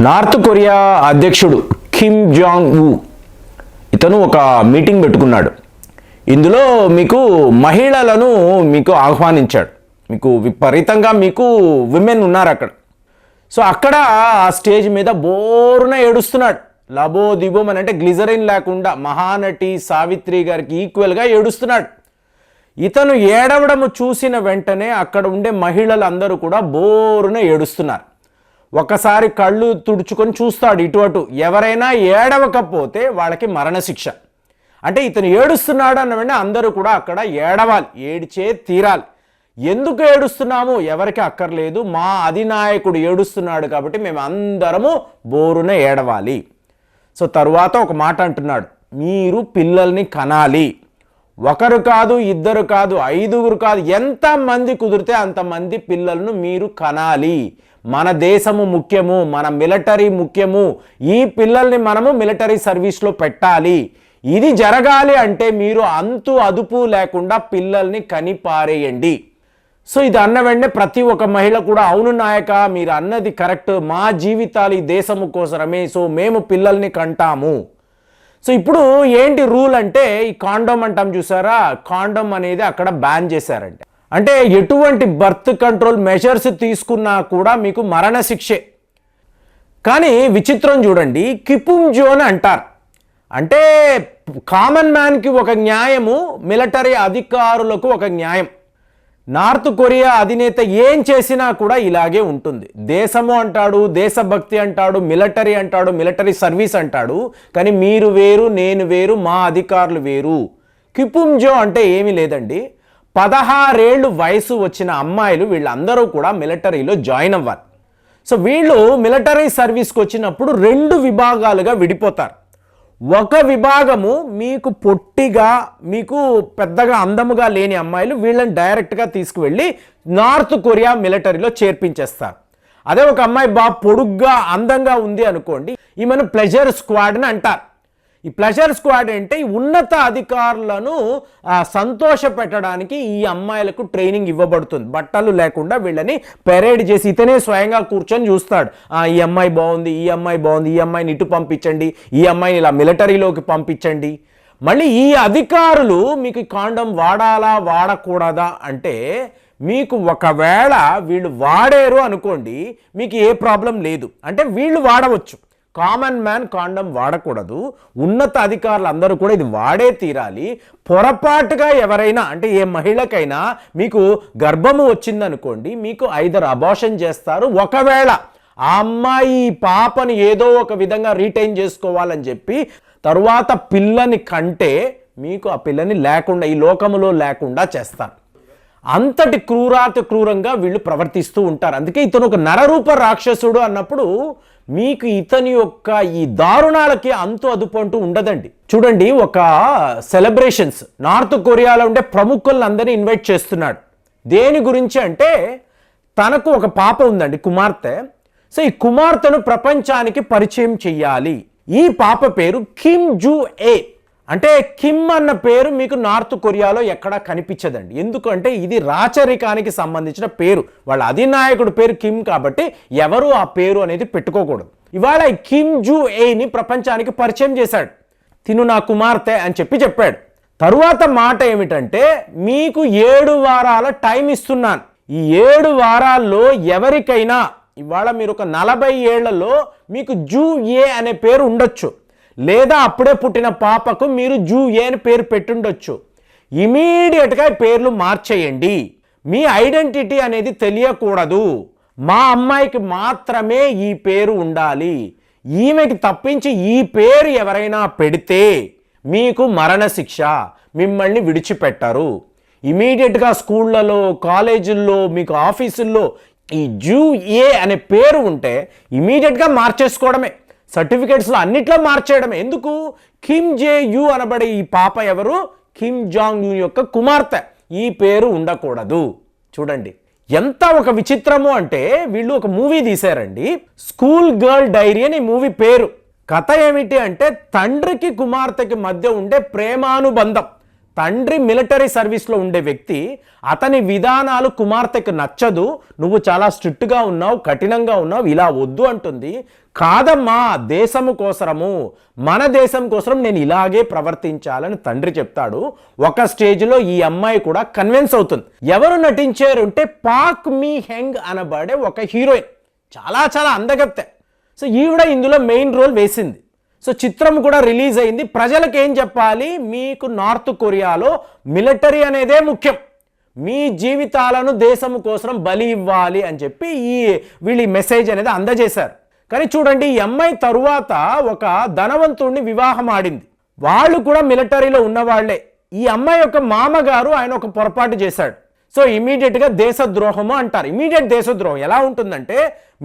North Korea అధ్యక్షుడు Kim Jong Un ఇతను ఒక మీటింగ్ పెట్టుకున్నాడు. ఇందులో మీకు మహిళలను మీకు ఆహ్వానించాడు. మీకు విపరీతంగా మీకు విమెన్ ఉన్నారు అక్కడ. సో అక్కడ ఆ స్టేజ్ మీద బోరున ఏడుస్తున్నాడు. లబో దిబోం అని అంటే గ్లిజరిన్ లేకుండా మహానటి సావిత్రి గారికి ఈక్వల్గా ఏడుస్తున్నాడు. ఇతను ఏడవడము చూసిన వెంటనే అక్కడ ఉండే మహిళలందరూ కూడా బోరున ఏడుస్తున్నారు. ఒకసారి కళ్ళు తుడుచుకొని చూస్తాడు ఇటు అటు. ఎవరైనా ఏడవకపోతే వాళ్ళకి మరణశిక్ష. అంటే ఇతను ఏడుస్తున్నాడు అన్న వెంటనే అందరూ కూడా అక్కడ ఏడవాలి ఏడిచే తీరాలి. ఎందుకు ఏడుస్తున్నాము? ఎవరికి అక్కర్లేదు. మా అధినాయకుడు ఏడుస్తున్నాడు కాబట్టి మేము అందరము బోరున ఏడవాలి. సో తరువాత ఒక మాట అంటున్నాడు. మీరు పిల్లల్ని కనాలి. ఒకరు కాదు ఇద్దరు కాదు ఐదుగురు కాదు ఎంతమంది కుదిరితే అంతమంది పిల్లలను మీరు కనాలి. మన దేశము ముఖ్యము మన మిలిటరీ ముఖ్యము. ఈ పిల్లల్ని మనము మిలిటరీ సర్వీస్లో పెట్టాలి. ఇది జరగాలి అంటే మీరు అంతు అదుపు లేకుండా పిల్లల్ని కనిపారేయండి. సో ఇది అన్న వెంటనే ప్రతి ఒక్క మహిళ కూడా అవును నాయక మీరు అన్నది కరెక్ట్. మా జీవితాలు ఈ దేశము కోసరమే. సో మేము పిల్లల్ని కంటాము. సో ఇప్పుడు ఏంటి రూల్ అంటే ఈ కాండోమ్ అంటాం చూసారా? కాండోమ్ అనేది అక్కడ బ్యాన్ చేశారంటే. అంటే ఎటువంటి బర్త్ కంట్రోల్ మెజర్స్ తీసుకున్నా కూడా మీకు మరణశిక్షే. కానీ విచిత్రం చూడండి కిపుం అని అంటారు. అంటే కామన్ మ్యాన్కి ఒక న్యాయము మిలిటరీ అధికారులకు ఒక న్యాయం. నార్త్ కొరియా అధినేత ఏం చేసినా కూడా ఇలాగే ఉంటుంది. దేశము అంటాడు దేశభక్తి అంటాడు మిలిటరీ అంటాడు మిలిటరీ సర్వీస్ అంటాడు కానీ మీరు వేరు నేను వేరు మా అధికారులు వేరు. కిపుంజో అంటే ఏమీ లేదండి. పదహారేళ్ళు వయసు వచ్చిన అమ్మాయిలు వీళ్ళందరూ కూడా మిలిటరీలో జాయిన్ అవ్వాలి. సో వీళ్ళు మిలిటరీ సర్వీస్కి వచ్చినప్పుడు రెండు విభాగాలుగా విడిపోతారు. ఒక విభాగము మీకు పొట్టిగా మీకు పెద్దగా అందముగా లేని అమ్మాయిలు వీళ్ళని డైరెక్ట్గా తీసుకువెళ్ళి నార్త్ కొరియా మిలిటరీలో చేర్పించేస్తారు. అదే ఒక అమ్మాయి బాగా పొడుగ్గా అందంగా ఉంది అనుకోండి ఈమెను ప్లెజర్ స్క్వాడ్ అని అంటారు. ఈ ప్లెజర్ స్క్వాడ్ అంటే ఉన్నత అధికారులను సంతోష పెట్టడానికి ఈ అమ్మాయిలకు ట్రైనింగ్ ఇవ్వబడుతుంది. బట్టలు లేకుండా వీళ్ళని పెరేడ్ చేసి ఇతనే స్వయంగా కూర్చొని చూస్తాడు. ఈ అమ్మాయి బాగుంది ఈ అమ్మాయి బాగుంది ఈ అమ్మాయిని ఇటు పంపించండి ఈ అమ్మాయిని ఇలా మిలిటరీలోకి పంపించండి. మళ్ళీ ఈ అధికారులు మీకు కాండం వాడాలా వాడకూడదా అంటే మీకు ఒకవేళ వీళ్ళు వాడారు అనుకోండి మీకు ఏ ప్రాబ్లం లేదు. అంటే వీళ్ళు వాడవచ్చు. కామన్ మ్యాన్ కాండం వాడకూడదు. ఉన్నత అధికారులు అందరూ కూడా ఇది వాడే తీరాలి. పొరపాటుగా ఎవరైనా అంటే ఏ మహిళకైనా మీకు గర్భము వచ్చిందనుకోండి మీకు ఐదర్ అబార్షన్ చేస్తారు. ఒకవేళ ఆ అమ్మాయి పాపని ఏదో ఒక విధంగా రీటైన్ చేసుకోవాలని చెప్పి తరువాత పిల్లని కంటే మీకు ఆ పిల్లని లేకుండా ఈ లోకములో లేకుండా చేస్తారు. అంతటి క్రూరాతి క్రూరంగా వీళ్ళు ప్రవర్తిస్తూ ఉంటారు. అందుకే ఇతను ఒక నరరూప రాక్షసుడు అన్నప్పుడు మీకు ఇతని యొక్క ఈ దారుణాలకి అంతు అదుపు అంటూ ఉండదండి. చూడండి ఒక సెలబ్రేషన్స్. నార్త్ కొరియాలో ఉండే ప్రముఖులందరినీ ఇన్వైట్ చేస్తున్నాడు. దేని గురించి అంటే తనకు ఒక పాప ఉందండి కుమార్తె. సో ఈ కుమార్తెను ప్రపంచానికి పరిచయం చెయ్యాలి. ఈ పాప పేరు కిమ్ జూ ఏ. అంటే కిమ్ అన్న పేరు మీకు నార్త్ కొరియాలో ఎక్కడా కనిపించదండి. ఎందుకంటే ఇది రాచరికానికి సంబంధించిన పేరు. వాళ్ళ అధినాయకుడు పేరు కిమ్ కాబట్టి ఎవరు ఆ పేరు అనేది పెట్టుకోకూడదు. ఇవాళ కిమ్ జూ ఏని ప్రపంచానికి పరిచయం చేశాడు. తిను నా కుమార్తె అని చెప్పి చెప్పాడు. తరువాత మాట ఏమిటంటే మీకు ఏడు వారాల టైం ఇస్తున్నాను. ఈ ఏడు వారాల్లో ఎవరికైనా ఇవాళ మీరు ఒక నలభై ఏళ్ళలో మీకు జూ ఏ అనే పేరు ఉండొచ్చు. లేదా అప్పుడే పుట్టిన పాపకు మీరు జూఏ అని పేరు పెట్టుండొచ్చు. ఇమీడియట్గా పేర్లు మార్చేయండి. మీ ఐడెంటిటీ అనేది తెలియకూడదు. మా అమ్మాయికి మాత్రమే ఈ పేరు ఉండాలి. ఈమెకి తప్పించి ఈ పేరు ఎవరైనా పెడితే మీకు మరణశిక్ష మిమ్మల్ని విడిచిపెట్టరు. ఇమీడియట్గా స్కూళ్ళలో కాలేజీల్లో మీకు ఆఫీసుల్లో ఈ జూ ఏ అనే పేరు ఉంటే ఇమీడియట్గా మార్చేసుకోవడమే. సర్టిఫికేట్స్లో అన్నిట్లో మార్చేయడం ఎందుకు? కిమ్ జే యు అనబడే ఈ పాప ఎవరు? కిమ్ జాంగ్ యు యొక్క కుమార్తె. ఈ పేరు ఉండకూడదు. చూడండి. ఎంత ఒక విచిత్రము అంటే వీళ్ళు ఒక మూవీ తీశారండి. స్కూల్ గర్ల్ డైరీ అని మూవీ పేరు. కథ ఏమిటి అంటే తండ్రికి కుమార్తెకి మధ్య ఉండే ప్రేమానుబంధం. తండ్రి మిలిటరీ సర్వీస్లో ఉండే వ్యక్తి అతని విధానాలు కుమార్తెకు నచ్చదు నువ్వు చాలా స్ట్రిక్ట్గా ఉన్నావు కఠినంగా ఉన్నావు ఇలా వద్దు అంటుంది. కాదమ్మా దేశము కోసరము. మన దేశం కోసం నేను ఇలాగే ప్రవర్తించాలని తండ్రి చెప్తాడు. ఒక స్టేజ్లో ఈ అమ్మాయి కూడా కన్విన్స్ అవుతుంది. ఎవరు నటించారంటే పాక్ మీ హెంగ్ అనబడే ఒక హీరోయిన్. చాలా చాలా అందగత్తె. సో ఈవిడ ఇందులో మెయిన్ రోల్ వేసింది. సో చిత్రం కూడా రిలీజ్ అయింది. ప్రజలకు ఏం చెప్పాలి? మీకు నార్త్ కొరియాలో మిలిటరీ అనేదే ముఖ్యం. మీ జీవితాలను దేశం కోసం బలి ఇవ్వాలి అని చెప్పి ఈ వీళ్ళు ఈ మెసేజ్ అనేది అందజేశారు. కానీ చూడండి ఈ అమ్మాయి తరువాత ఒక ధనవంతుడిని వివాహం ఆడింది. వాళ్ళు కూడా మిలిటరీలో ఉన్నవాళ్ళే. ఈ అమ్మాయి యొక్క మామగారు ఆయన ఒక పొరపాటు చేశాడు. సో ఇమీడియట్గా దేశద్రోహము అంటారు. ఇమీడియట్ దేశద్రోహం ఎలా ఉంటుందంటే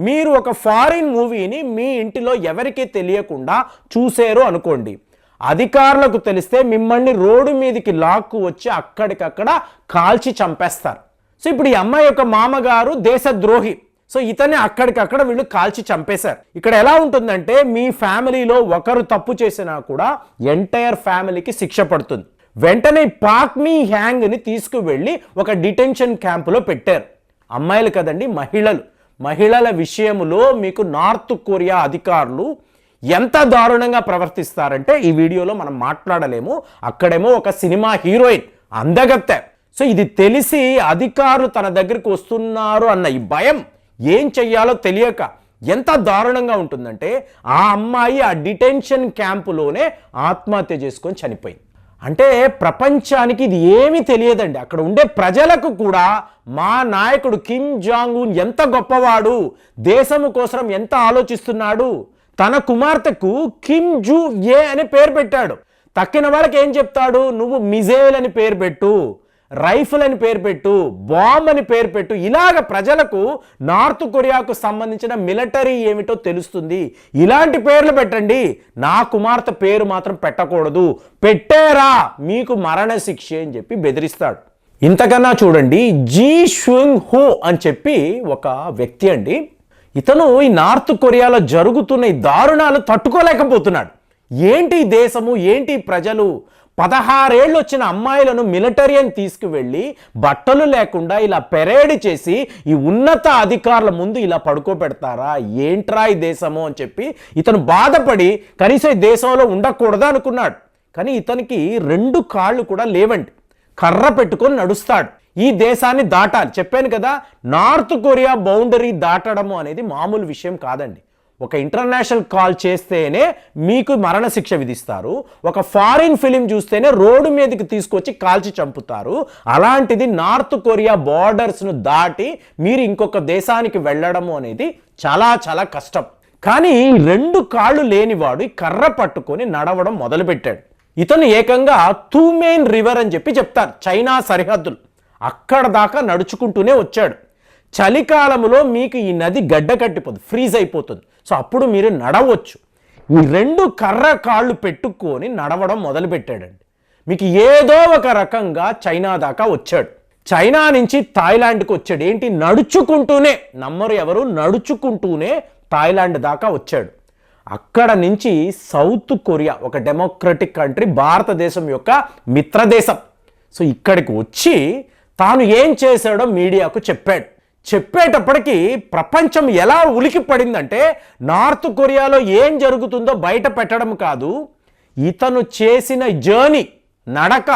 మీరు ఒక ఫారిన్ మూవీని మీ ఇంటిలో ఎవరికీ తెలియకుండా చూసారు అనుకోండి. అధికారులకు తెలిస్తే మిమ్మల్ని రోడ్డు మీదకి లాక్కు వచ్చి అక్కడికక్కడ కాల్చి చంపేస్తారు. సో ఇప్పుడు ఈ అమ్మాయి యొక్క మామగారు దేశద్రోహి. సో ఇతన్ని అక్కడికక్కడ వీళ్ళు కాల్చి చంపేశారు. ఇక్కడ ఎలా ఉంటుందంటే మీ ఫ్యామిలీలో ఒకరు తప్పు చేసినా కూడా ఎంటైర్ ఫ్యామిలీకి శిక్ష పడుతుంది. వెంటనే పాక్ మీ హ్యాంగ్ని తీసుకువెళ్ళి ఒక డిటెన్షన్ క్యాంపులో పెట్టారు. అమ్మాయిలు కదండి మహిళలు. మహిళల విషయంలో మీకు నార్త్ కొరియా అధికారులు ఎంత దారుణంగా ప్రవర్తిస్తారంటే ఈ వీడియోలో మనం మాట్లాడలేము. అక్కడేమో ఒక సినిమా హీరోయిన్ అందగత్తె. సో ఇది తెలిసి అధికారులు తన దగ్గరికి వస్తున్నారు అన్న ఈ భయం ఏం చెయ్యాలో తెలియక ఎంత దారుణంగా ఉంటుందంటే ఆ అమ్మాయి ఆ డిటెన్షన్ క్యాంపులోనే ఆత్మహత్య చేసుకొని చనిపోయింది. అంటే ప్రపంచానికి ఇది ఏమీ తెలియదండి. అక్కడ ఉండే ప్రజలకు కూడా మా నాయకుడు కిమ్ జాంగ్ ఉన్ ఎంత గొప్పవాడు దేశము కోసం ఎంత ఆలోచిస్తున్నాడు తన కుమార్తెకు కిమ్ జూ ఏ అని పేరు పెట్టాడు. తక్కిన వాళ్ళకి ఏం చెప్తాడు? నువ్వు మిజైల్ అని పేరు పెట్టు. రైఫిల్ అని పేరు పెట్టు బాంబ్ అని పేరు పెట్టు ఇలాగ ప్రజలకు నార్త్ కొరియాకు సంబంధించిన మిలిటరీ ఏమిటో తెలుస్తుంది. ఇలాంటి పేర్లు పెట్టండి. నా కుమార్తె పేరు మాత్రం పెట్టకూడదు. పెట్టేరా మీకు మరణశిక్ష అని చెప్పి బెదిరిస్తాడు. ఇంతకన్నా చూడండి జీ షుంగ్ హో అని చెప్పి ఒక వ్యక్తి అండి. ఇతను ఈ నార్త్ కొరియాలో జరుగుతున్న ఈ దారుణాలు తట్టుకోలేకపోతున్నాడు. ఏంటి దేశము? ఏంటి ప్రజలు? పదహారేళ్ళు వచ్చిన అమ్మాయిలను మిలిటరీని తీసుకువెళ్ళి బట్టలు లేకుండా ఇలా పెరేడ్ చేసి ఈ ఉన్నత అధికారుల ముందు ఇలా పడుకోబెడతారా? ఏంట్రా ఈ దేశము అని చెప్పి ఇతను బాధపడి కనీసం ఈ దేశంలో ఉండకూడదు అనుకున్నాడు. కానీ ఇతనికి రెండు కాళ్ళు కూడా లేవండి. కర్ర పెట్టుకొని నడుస్తాడు. ఈ దేశాన్ని దాటాలి. చెప్పాను కదా నార్త్ కొరియా బౌండరీ దాటడము అనేది మామూలు విషయం కాదండి. ఒక ఇంటర్నేషనల్ కాల్ చేస్తేనే మీకు మరణశిక్ష విధిస్తారు. ఒక ఫారిన్ ఫిలిం చూస్తేనే రోడ్డు మీదకి తీసుకొచ్చి కాల్చి చంపుతారు. అలాంటిది నార్త్ కొరియా బార్డర్స్ను దాటి మీరు ఇంకొక దేశానికి వెళ్ళడము అనేది చాలా చాలా కష్టం. కానీ రెండు కాళ్ళు లేనివాడు కర్ర పట్టుకొని నడవడం మొదలుపెట్టాడు. ఇతను ఏకంగా తూమేన్ రివర్ అని చెప్పి చెప్తారు చైనా సరిహద్దులు. అక్కడ దాకా నడుచుకుంటూనే వచ్చాడు. చలికాలంలో మీకు ఈ నది గడ్డ కట్టిపోతుంది ఫ్రీజ్ అయిపోతుంది. సో అప్పుడు మీరు నడవచ్చు. ఈ రెండు కర్ర కాళ్ళు పెట్టుకొని నడవడం మొదలుపెట్టాడండి. మీకు ఏదో ఒక రకంగా చైనా దాకా వచ్చాడు. చైనా నుంచి థాయిలాండ్కి వచ్చాడు. ఏంటి? నడుచుకుంటూనే నమ్మరు ఎవరు? నడుచుకుంటూనే థాయిలాండ్ దాకా వచ్చాడు. అక్కడ నుంచి సౌత్ కొరియా ఒక డెమోక్రటిక్ కంట్రీ భారతదేశం యొక్క మిత్రదేశం. సో ఇక్కడికి వచ్చి తాను ఏం చేశాడో మీడియాకు చెప్పాడు. చెప్పేటప్పటికీ ప్రపంచం ఎలా ఉలికి పడిందంటే నార్త్ కొరియాలో ఏం జరుగుతుందో బయట పెట్టడం కాదు. ఇతను చేసిన జర్నీ నడక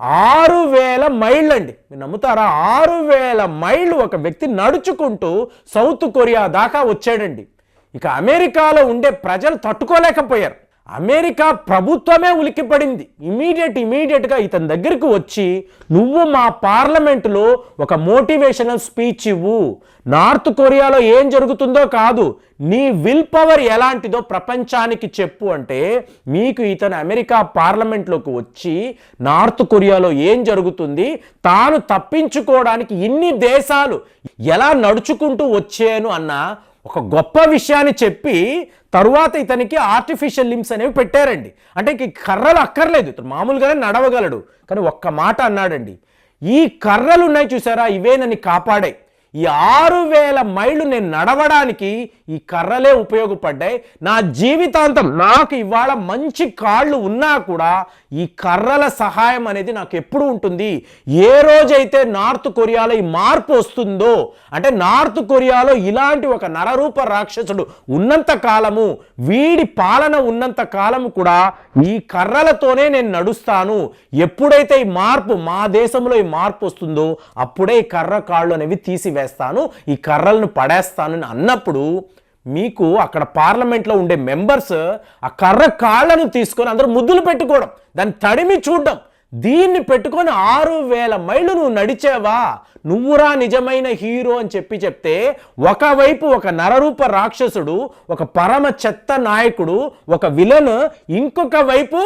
ఆరు వేల మైళ్ళు అండి మీరు నమ్ముతారా? ఆరు వేల మైళ్ళు ఒక వ్యక్తి నడుచుకుంటూ సౌత్ కొరియా దాకా వచ్చాడండి. ఇక అమెరికాలో ఉండే ప్రజలు తట్టుకోలేకపోయారు. అమెరికా ప్రభుత్వమే ఉలిక్కిపడింది. ఇమీడియట్ ఇమీడియట్గా ఇతని దగ్గరికి వచ్చి నువ్వు మా పార్లమెంటులో ఒక మోటివేషనల్ స్పీచ్ ఇవ్వు. నార్త్ కొరియాలో ఏం జరుగుతుందో కాదు. నీ విల్ పవర్ ఎలాంటిదో ప్రపంచానికి చెప్పు. అంటే మీకు ఇతను అమెరికా పార్లమెంట్లోకి వచ్చి నార్త్ కొరియాలో ఏం జరుగుతుంది? తాను తప్పించుకోవడానికి ఇన్ని దేశాలు ఎలా నడుచుకుంటూ వచ్చాను? అన్న ఒక గొప్ప విషయాన్ని చెప్పి తరువాత ఇతనికి ఆర్టిఫిషియల్ లిమ్స్ అనేవి పెట్టారండి. అంటే ఈ కర్రలు అక్కర్లేదు. ఇతను మామూలుగానే నడవగలడు. కానీ ఒక్క మాట అన్నాడండి. ఈ కర్రలు ఉన్నాయి చూసారా? ఇవే నన్ను కాపాడాయి. ఈ ఆరు వేల మైళ్ళు నేను నడవడానికి ఈ కర్రలే ఉపయోగపడ్డాయి. నా జీవితాంతం నాకు ఇవాళ మంచి కాళ్ళు ఉన్నా కూడా ఈ కర్రల సహాయం అనేది నాకు ఎప్పుడు ఉంటుంది? ఏ రోజైతే నార్త్ కొరియాలో ఈ మార్పు వస్తుందో అంటే నార్త్ కొరియాలో ఇలాంటి ఒక నరరూప రాక్షసుడు ఉన్నంత కాలము వీడి పాలన ఉన్నంత కాలము కూడా ఈ కర్రలతోనే నేను నడుస్తాను. ఎప్పుడైతే ఈ మార్పు మా దేశంలో ఈ మార్పు వస్తుందో అప్పుడే ఈ కర్ర కాళ్ళు అనేవి తీసి తీసివేస్తాను ఈ కర్రలను పడేస్తాను అని అన్నప్పుడు మీకు అక్కడ పార్లమెంట్లో ఉండే మెంబర్స్ ఆ కర్ర కాళ్ళను తీసుకొని అందరూ ముద్దులు పెట్టుకోవడం దాన్ని తడిమి చూడడం దీన్ని పెట్టుకొని ఆరు వేల మైళ్ళు నువ్వు నడిచావా? నువ్వురా నిజమైన హీరో అని చెప్పి చెప్తే ఒకవైపు ఒక నరరూప రాక్షసుడు ఒక పరమ చెత్త నాయకుడు ఒక విలన్ ఇంకొక వైపు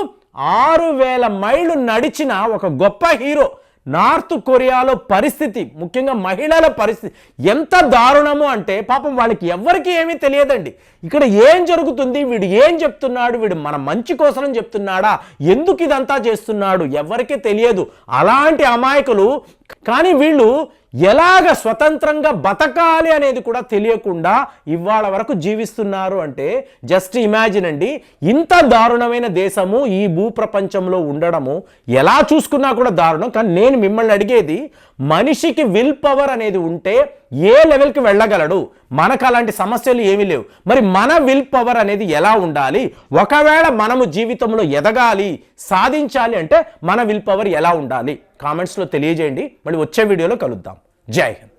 ఆరు వేల మైళ్ళు నడిచిన ఒక గొప్ప హీరో. నార్త్ కొరియాలో పరిస్థితి ముఖ్యంగా మహిళల పరిస్థితి ఎంత దారుణము అంటే పాపం వాళ్ళకి ఎవరికి ఏమీ తెలియదండి. ఇక్కడ ఏం జరుగుతుంది? వీడు ఏం చెప్తున్నాడు? వీడు మన మంచి కోసం చెప్తున్నాడా? ఎందుకు ఇదంతా చేస్తున్నాడు? ఎవరికీ తెలియదు. అలాంటి అమాయకులు కానీ వీళ్ళు ఎలాగ స్వతంత్రంగా బతకాలి అనేది కూడా తెలియకుండా ఇవాళ వరకు జీవిస్తున్నారు అంటే జస్ట్ ఇమాజిన్ అండి ఇంత దారుణమైన దేశము ఈ భూప్రపంచంలో ఉండడము ఎలా చూసుకున్నా కూడా దారుణం. కానీ నేను మిమ్మల్ని అడిగేది మనిషికి విల్ పవర్ అనేది ఉంటే ఏ లెవెల్కి వెళ్ళగలడు? మనకు అలాంటి సమస్యలు ఏమీ లేవు. మరి మన విల్ పవర్ అనేది ఎలా ఉండాలి? ఒకవేళ మనము జీవితంలో ఎదగాలి సాధించాలి అంటే మన విల్ పవర్ ఎలా ఉండాలి? కామెంట్స్లో తెలియజేయండి. మళ్ళీ వచ్చే వీడియోలో కలుద్దాం. జై హింద్.